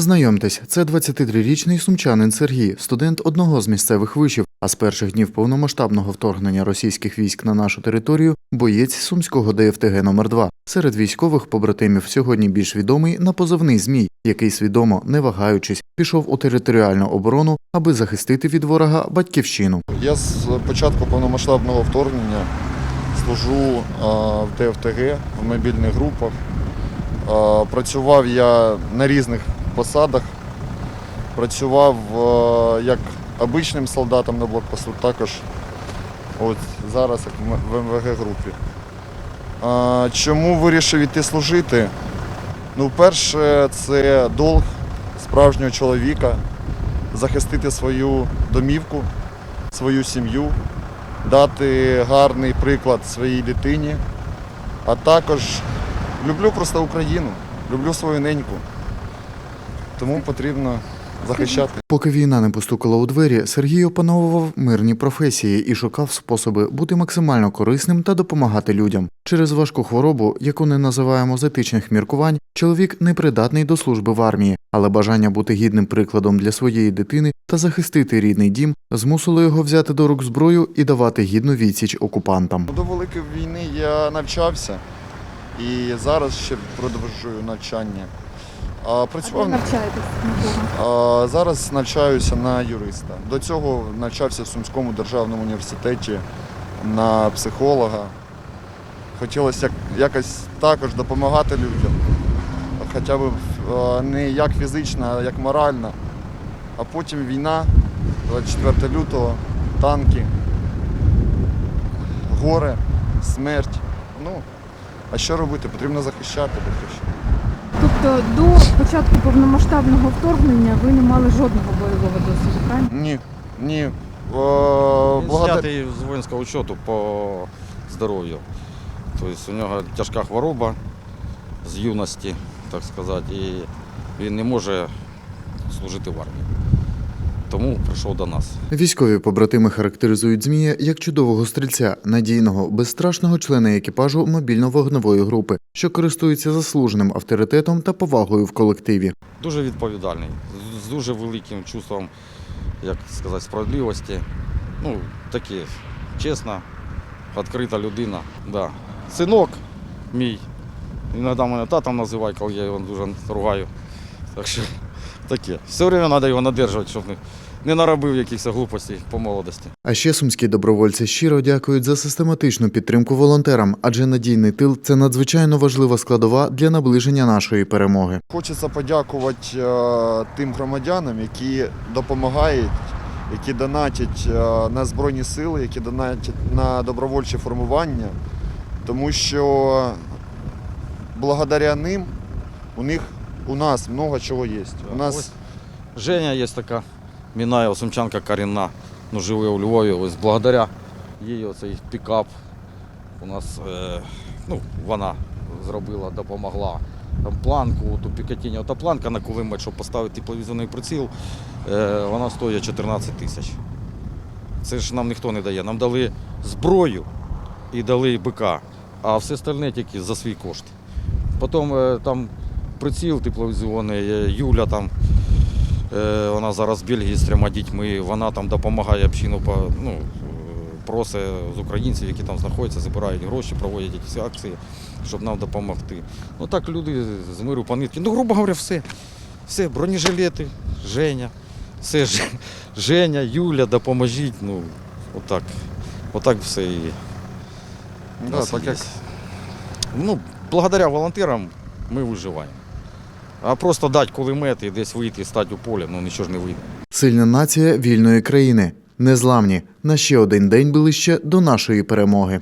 Знайомтесь, це 23-річний сумчанин Сергій, студент одного з місцевих вишів, а з перших днів повномасштабного вторгнення російських військ на нашу територію боєць сумського ДФТГ номер 2 Серед військових побратимів сьогодні більш відомий на позивний змій, який свідомо, не вагаючись, пішов у територіальну оборону, аби захистити від ворога батьківщину. Я з початку повномасштабного вторгнення служу в ДФТГ в мобільних групах. Працював я на різних посадах. Працював як обичним солдатом на блокпосту, також от зараз як в МВГ групі. Чому вирішив іти служити? Ну, перше, це долг справжнього чоловіка захистити свою домівку, свою сім'ю, дати гарний приклад своїй дитині. А також люблю просто Україну, люблю свою неньку. Тому потрібно захищати. Поки війна не постукала у двері, Сергій опановував мирні професії і шукав способи бути максимально корисним та допомагати людям. Через важку хворобу, яку не називаємо з етичних міркувань, чоловік не придатний до служби в армії, але бажання бути гідним прикладом для своєї дитини та захистити рідний дім змусило його взяти до рук зброю і давати гідну відсіч окупантам. До Великої війни я навчався і зараз ще продовжую навчання. А А де працював навчаєтесь? А зараз навчаюся на юриста. До цього навчався в Сумському державному університеті на психолога. Хотілося якось також допомагати людям. Хоча б не як фізично, а як морально. А потім війна, 24 лютого, танки, горе, смерть. Ну, а що робити? Потрібно захищати що. Тобто до початку повномасштабного вторгнення ви не мали жодного бойового досвіду, правильно? Ні, ні. Е, Він благодаря- з воїнського учету по здоров'ю. Тобто у нього тяжка хвороба з юності, так сказати, і він не може служити в армії. Тому прийшов до нас. Військові побратими характеризують Змія як чудового стрільця, надійного, безстрашного члена екіпажу мобільно-вогневої групи, що користується заслуженим авторитетом та повагою в колективі. Дуже відповідальний, з- дуже великим чувством, як сказати, справедливості. Ну, такі, чесна, відкрита людина. Да. Синок мій. Іноді мене татом називає, коли я його дуже ругаю. Так що таке. Все время треба його надержувати, щоб не, не наробив якихось глупостей по молодості. А ще сумські добровольці щиро дякують за систематичну підтримку волонтерам, адже надійний тил це надзвичайно важлива складова для наближення нашої перемоги. Хочеться подякувати е, тим громадянам, які допомагають, які донатять е, на Збройні Сили, які донатять на добровольчі формування, тому що благодаря ним у них у нас много чого є. У нас Ось Женя є така, Мінаєва, сумчанка корінна, ну, живе у Львові. Ось благодаря їй оцей пікап у нас, е, ну, вона зробила, допомогла. Там планку, ту пікатіння. Ота планка на кулемет, щоб поставити тепловізорний приціл, е, вона стоїть 14 тисяч. Це ж нам ніхто не дає. Нам дали зброю і дали БК, а все остальне тільки за свій кошт. Потім е, там приціл тепловізіонний, е, Юля там, е, вона зараз в Бельгії з трьома дітьми, вона там допомагає общину, ну, просить з українців, які там знаходяться, забирають гроші, проводять якісь акції, щоб нам допомогти. Ну так люди з миру по нитки. Ну, грубо говоря, все. Все, бронежилети, Женя, все, Женя, Юля, допоможіть. Ну, отак. Отак все і. да, так як Ну, благодаря волонтерам ми виживаємо. А просто дати кулемет і десь вийти, стати у полі, ну нічого ж не вийде. Сильна нація вільної країни, незламні на ще один день ближче до нашої перемоги.